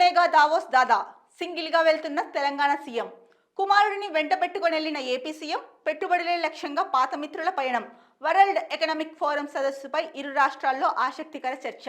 ఒక్కడేగా Davos దాదా సింగిల్గా వెళ్తున్న Telangana CM. కుమారుడిని వెంట పెట్టుకుని వెళ్ళిన ఏపీ సీఎం పెట్టుబడులే లక్ష్యంగా పాత మిత్రుల పయనం. వరల్డ్ ఎకనామిక్ ఫోరం సదస్సుపై ఇరు రాష్ట్రాల్లో ఆసక్తికర చర్చ.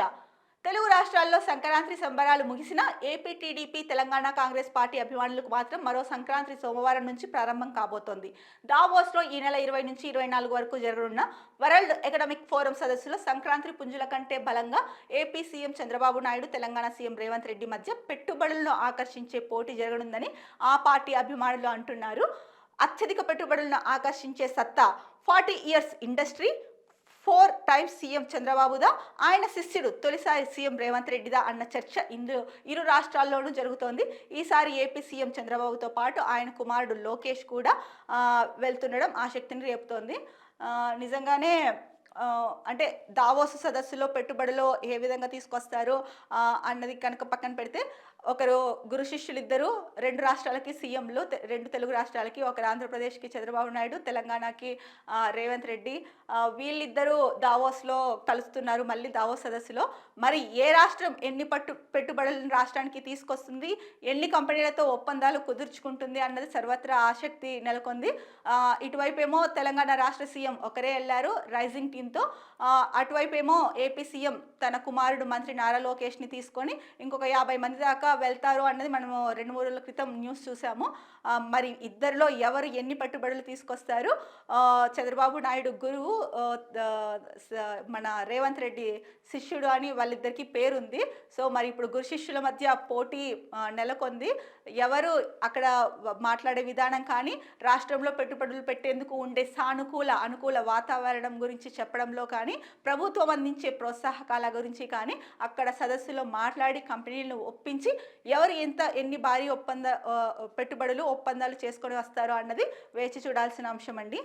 తెలుగు రాష్ట్రాల్లో సంక్రాంతి సంబరాలు ముగిసిన AP TDP Telangana Congress party అభిమానులకు మాత్రం మరో సంక్రాంతి సోమవారం నుంచి ప్రారంభం కాబోతోంది. దావోస్లో ఈ నెల ఇరవై నుంచి ఇరవై నాలుగు వరకు జరగనున్న వరల్డ్ ఎకనామిక్ ఫోరం సదస్సులో సంక్రాంతి పుంజుల కంటే బలంగా AP CM Chandrababu Naidu Telangana CM Revanth Reddy మధ్య పెట్టుబడులను ఆకర్షించే పోటీ జరగనుందని ఆ పార్టీ అభిమానులు అంటున్నారు. అత్యధిక పెట్టుబడులను ఆకర్షించే సత్తా forty years industry four times CM చంద్రబాబుదా ఆయన శిష్యుడు తొలిసారి సీఎం రేవంత్ రెడ్డిదా అన్న చర్చ ఇందు ఇరు రాష్ట్రాల్లోనూ జరుగుతోంది. ఈసారి ఏపీ సీఎం చంద్రబాబుతో పాటు ఆయన కుమారుడు లోకేష్ కూడా వెళ్తుండడం ఆసక్తిని రేపుతోంది. నిజంగానే అంటే దావోస్ సదస్సులో పెట్టుబడులు ఏ విధంగా తీసుకొస్తారు? అన్నది కనుక పక్కన పెడితే ఒకరు గురు శిష్యులిద్దరూ రెండు రాష్ట్రాలకి సీఎంలు రెండు తెలుగు రాష్ట్రాలకి ఒకరు ఆంధ్రప్రదేశ్కి చంద్రబాబు నాయుడు తెలంగాణకి రేవంత్ రెడ్డి. వీళ్ళిద్దరూ దావోస్లో కలుస్తున్నారు మళ్ళీ దావోస్ సదస్సులో. మరి ఏ రాష్ట్రం ఎన్ని పట్టు పెట్టుబడులను రాష్ట్రానికి తీసుకొస్తుంది? ఎన్ని కంపెనీలతో ఒప్పందాలు కుదుర్చుకుంటుంది అన్నది సర్వత్రా ఆసక్తి నెలకొంది. ఇటువైపు ఇటువైపేమో తెలంగాణ రాష్ట్ర సీఎం ఒకరే వెళ్ళారు రైజింగ్ టీంతో అటువైపేమో ఏపీ సీఎం తన కుమారుడు మంత్రి నారా లోకేష్ని తీసుకొని ఇంకొక యాభై మంది దాకా వెళ్తారు అన్నది మనము రెండు మూడు రోజుల క్రితం న్యూస్ చూసాము. మరి ఇద్దరిలో ఎవరు ఎన్ని పట్టుబడులు తీసుకొస్తారు? చంద్రబాబు నాయుడు గురువు మన రేవంత్ రెడ్డి శిష్యుడు అని వాళ్ళిద్దరికీ పేరుంది. సో మరి ఇప్పుడు గురు శిష్యుల మధ్య పోటీ నెలకొంది. ఎవరు అక్కడ మాట్లాడే విధానం కానీ రాష్ట్రంలో పెట్టుబడులు పెట్టేందుకు ఉండే సానుకూల అనుకూల వాతావరణం గురించి చెప్పడంలో కానీ ప్రభుత్వం అందించే ప్రోత్సాహకాల గురించి కానీ అక్కడ సదస్సులో మాట్లాడి కంపెనీలను ఒప్పించి ఎవరు ఎంత ఎన్ని భారీ ఒప్పంద పెట్టుబడులు ఒప్పందాలు చేసుకొని వస్తారో అన్నది వేచి చూడాల్సిన అంశం అండి